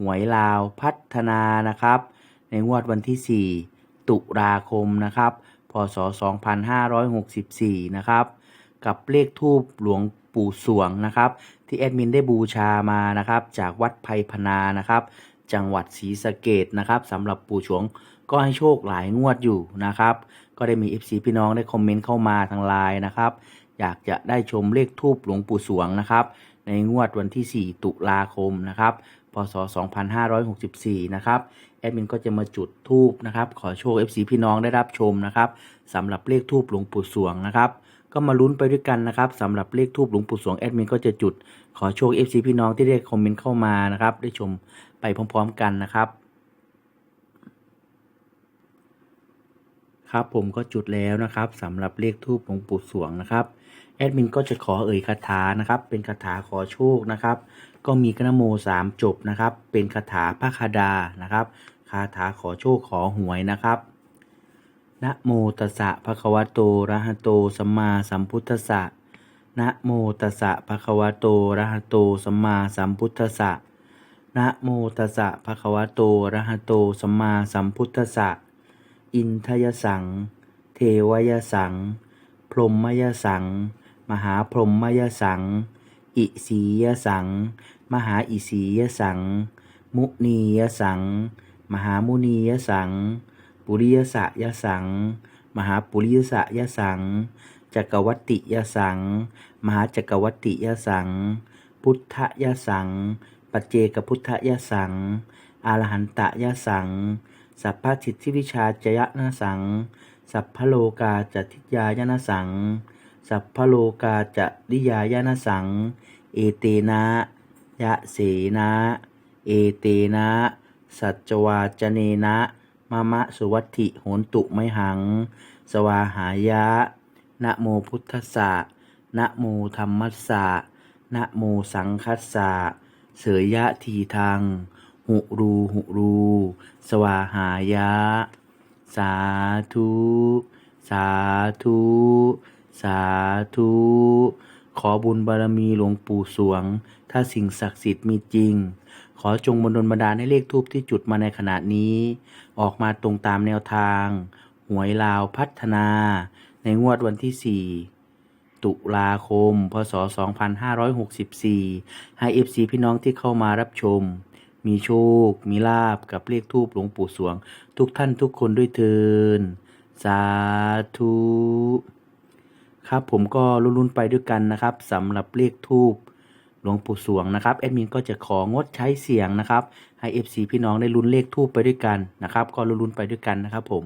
หวยลาวพัฒนานะครับ ในงวดวันที่ 4 ตุลาคมนะครับ พศ 2564 นะครับ กับเลขทูปหลวงปู่สวงนะครับ ที่แอดมินได้บูชามานะครับ จากวัดไพพนานะครับ จังหวัดศรีสะเกดนะครับสำหรับปู่ฉวงก็ให้โชคหลายงวดอยู่นะครับ ก็ได้มี FC พี่น้องได้คอมเมนต์เข้ามาทางไลน์นะครับ อยากจะได้ชมเลขทูปหลวงปู่สวงนะครับ ในงวดวันที่ 4 ตุลาคมนะครับ พศ 2564 นะครับแอดมินก็จะมาจุดทูบนะครับ ขอโชค FC พี่น้องได้รับชมนะครับสำหรับเลขทูบหลวงปู่สวงนะครับก็มาลุ้นไปด้วยกันนะครับสำหรับเลขทูบหลวงปู่สวงแอดมินก็จะจุด ขอโชค FC พี่น้องที่ได้คอมเมนต์เข้ามานะครับได้ชมไปพร้อมๆกันนะครับ ครับผมก็จุดแล้วนะครับสำหรับเลขทูปหลวงปู่สวงนะครับแอดมินก็จะขอเอ่ยคาถานะครับ เป็นคาถาขอโชคนะครับ ก็มีกนะโมสามจบนะครับ เป็นคาถาพระคาดานะครับ คาถาขอโชคขอหวยนะครับนะโมตัสสะภะคะวะโตระหะโตสัมมาสัมพุทธัสสะนะโมตัสสะภะคะวะโตระหะโตสัมมาสัมพุทธัสสะนะโมตัสสะภะคะวะโตระหะโตสัมมาสัมพุทธัสสะ อินทยสัง เทวยสัง พรหมยสัง มหาพรหมยสัง อิสียสัง มหาอิสียสัง มุนียสัง มหามุนียสัง ปุริยสะยสัง มหาปุริยสะยสัง จักวัตติยสัง มหาจักวัตติยสัง พุทธยสัง ปัจเจกพุทธยสังอรหันตยสัง สัพพสิตทิวิชาจยนะสัง สัพพโลกาจติยายนะสัง สัพพโลกาจริยายนะสัง เอเตนะ ยะเสนะ เอเตนะ สัจวาจเนนะมะมะสุวัติโหนตุไมหัง สวาหายะ นะโมพุทธสสะนะโมธรรมัสสะนะโมสังคัสสะเสยยะทีทาง หุรูหุรู สวาหายะ สาธุ สาธุ สาธุ ขอบุญบารมีหลวงปู่สวง ถ้าสิ่งศักดิ์สิทธิ์มีจริง ขอจงบนดลบันดาลให้เลขทูปที่จุดมาในขณะนี้ ออกมาตรงตามแนวทาง หวยลาวพัฒนา ในงวดวันที่4ตุลาคม พศ 2564 ให้ FC พี่น้องที่เข้ามารับชม มีโชค มีลาบกับเลขทูบหลวงปู่สวง ทุกท่านทุกคนด้วยเทินสาธุครับผมก็ลุ้นๆไปด้วยกันนะครับสำหรับเลขทูบหลวงปู่สวงนะครับแอดมินก็จะของดใช้เสียงนะครับให้ FC พี่น้องได้ลุ้นเลขทูบไปด้วยกันนะครับ ก็ลุ้นๆไปด้วยกันนะครับผม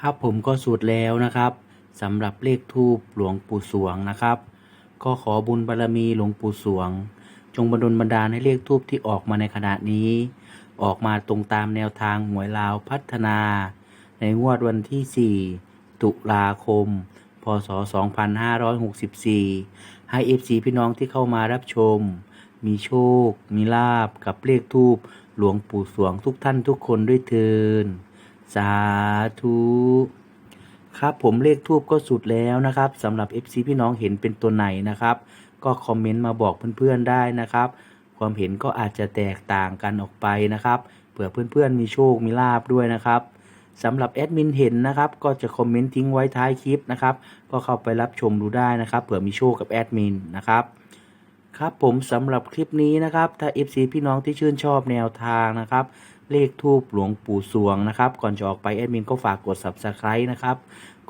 ครับผมก็สุดแล้วนะครับสำหรับเลขทูปหลวงปู่สวงนะครับ ก็ขอบุญบารมีหลวงปู่สวง จงบันดลบันดาลให้เลขทูปที่ออกมาในขณะนี้ ออกมาตรงตามแนวทางหวยลาวพัฒนา ในงวดวันที่ 4 ตุลาคม พศ 2564 ให้ FC พี่น้องที่เข้ามารับชม มีโชค มีลาบกับเลขทูปหลวงปู่สวงทุกท่านทุกคนด้วยเทิน สาธุครับผมเลขทูบก็สุดแล้วนะครับสำหรับ FC พี่น้องเห็นเป็นตัวไหนนะครับ ก็คอมเมนต์มาบอกเพื่อนๆได้นะครับ ความเห็นก็อาจจะแตกต่างกันออกไปนะครับเผื่อเพื่อนๆมีโชคมีลาบด้วยนะครับสำหรับแอดมินเห็นนะครับ ก็จะคอมเมนต์ทิ้งไว้ท้ายคลิปนะครับ ก็เข้าไปรับชมดูได้นะครับเผื่อมีโชคกับแอดมินนะครับครับผมสำหรับคลิปนี้นะครับ ถ้า FC พี่น้องที่ชื่นชอบแนวทางนะครับ เลขทูปหลวงปู่สวงนะครับ ก่อนจะออกไปแอดมินก็ฝากกด Subscribe นะครับ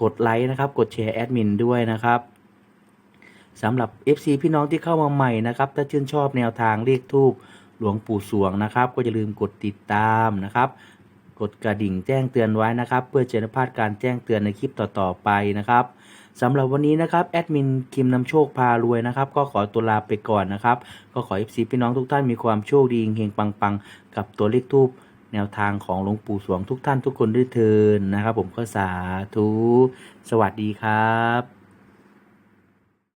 กดไลค์นะครับ กดแชร์แอดมินด้วยนะครับสำหรับ FC พี่น้องที่เข้ามาใหม่นะครับ ถ้าชื่นชอบแนวทางเลขทูปหลวงปู่สวงนะครับ ก็อย่าลืมกดติดตามนะครับ กดกระดิ่งแจ้งเตือนไว้นะครับ เพื่อจะได้ไม่พลาดการแจ้งเตือนในคลิปต่อๆไปนะครับสำหรับวันนี้นะครับแอดมินคิมนำโชคพารวยนะครับ ก็ขอตัวลาไปก่อนนะครับ ก็ขอ FC พี่น้องทุกท่านมีความโชคดีเฮงปังๆ กับตัวเลขทูป แนวทางของหลวงปู่สวงทุกท่านทุกคนด้วยเทินนะครับ ผมก็สาธุ สวัสดีครับ